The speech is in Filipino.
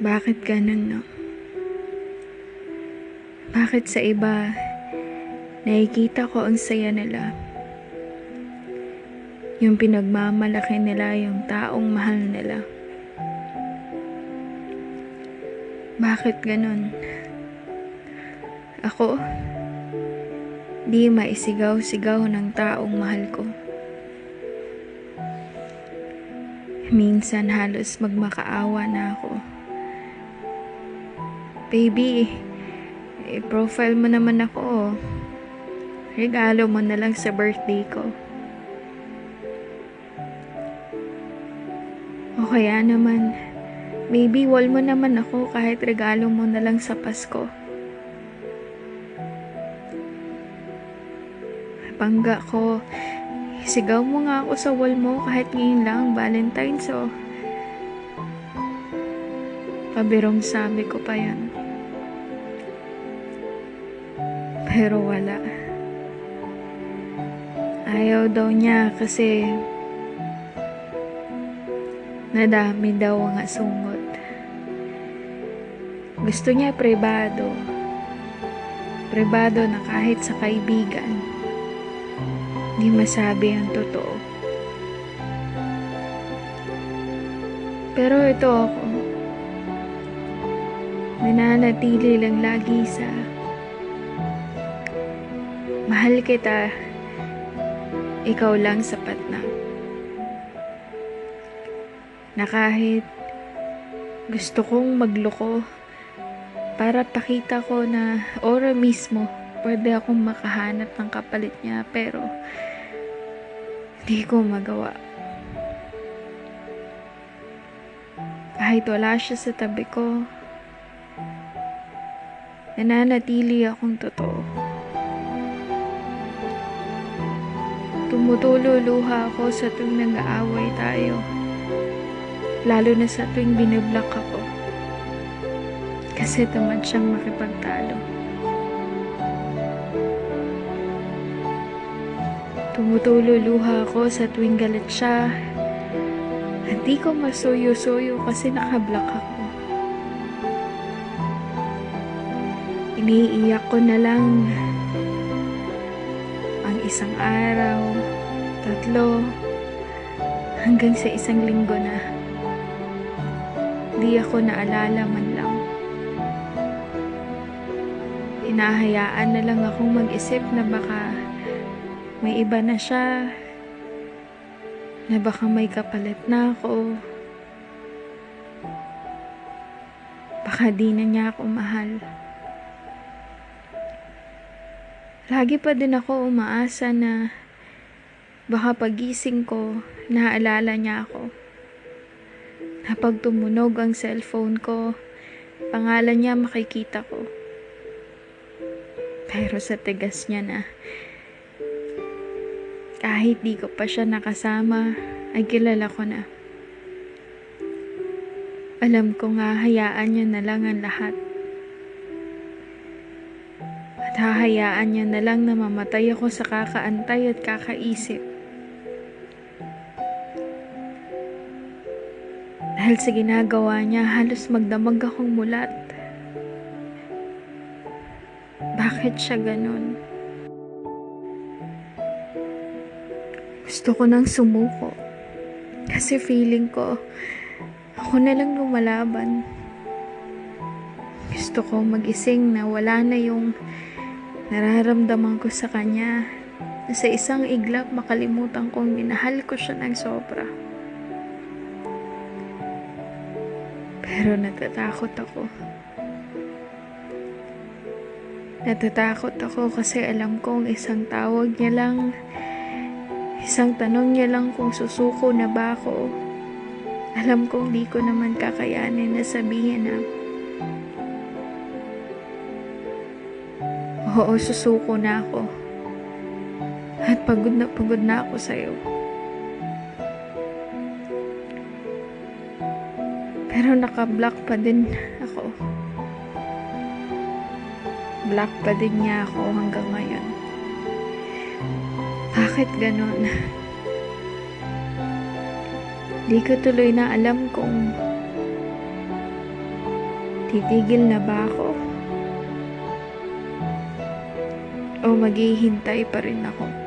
Bakit ganun, no? Bakit sa iba, nakikita ko ang saya nila? Yung pinagmamalaki nila yung taong mahal nila. Bakit ganun? Ako, di maisigaw-sigaw ng taong mahal ko. Minsan halos magmakaawa na ako. Baby, i-profile mo naman ako. Regalo mo na lang sa birthday ko. O kaya naman, maybe wall mo naman ako kahit regalo mo na lang sa Pasko. Bangga ko, sigaw mo nga ako sa wall mo kahit ngayon lang Valentine's oh. Pabirong sabi ko pa yan. Pero wala. Ayaw daw niya kasi nadami daw ang sungot. Gusto niya pribado. Pribado na kahit sa kaibigan. Hindi masabi ang totoo. Pero ito ako. Nananatili lang lagi sa mahal kita. Ikaw lang sapat na. Na kahit gusto kong magloko para pakita ko na ora mismo pwede akong makahanap ng kapalit niya pero hindi ko magawa. Kahit wala siya sa tabi ko, nananatili akong totoo. Tumutulo luha ako sa tuwing nag-aaway tayo. Lalo na sa tuwing biniblock ako. Kasi tamad siyang makipagtalo. Tumutulo luha ako sa tuwing galit siya. Hindi ko masuyo-suyo kasi nakablock ako. Iniiyak ko na lang ang isang araw, tatlo, hanggang sa isang linggo na. Di ako naalala man lang. Hinahayaan na lang akong mag-isip na baka may iba na siya, na baka may kapalit na ako, baka di na niya ako mahal. Lagi pa din ako umaasa na baka pagising ko, naaalala niya ako. Na pag tumunog ang cellphone ko, pangalan niya makikita ko. Pero sa tigas niya na, kahit di ko pa siya nakasama, ay kilala ko na. Alam ko nga hayaan niya na lang ang lahat. At hahayaan niya na lang na mamatay ako sa kakaantay at kakaisip. Dahil sa ginagawa niya, halos magdamag akong mulat. Bakit siya ganun? Gusto ko nang sumuko. Kasi feeling ko, ako na lang lumalaban. Gusto ko magising na wala na yung nararamdaman ko sa kanya. Na sa isang iglap makalimutan kong minahal ko siya ng sobra. Pero natatakot ako. Natatakot ako kasi alam kong isang tawag niya lang Isang tanong niya lang kung susuko na ba ako. Alam kong di ko naman kakayanin na sabihin na Oo, susuko na ako. At pagod na pagod na ako sa'yo. Pero naka-block pa din ako. Block pa din niya ako hanggang ngayon. Bakit ganon? Di ko tuloy na alam kung Titigil na ba ako? O maghihintay pa rin ako?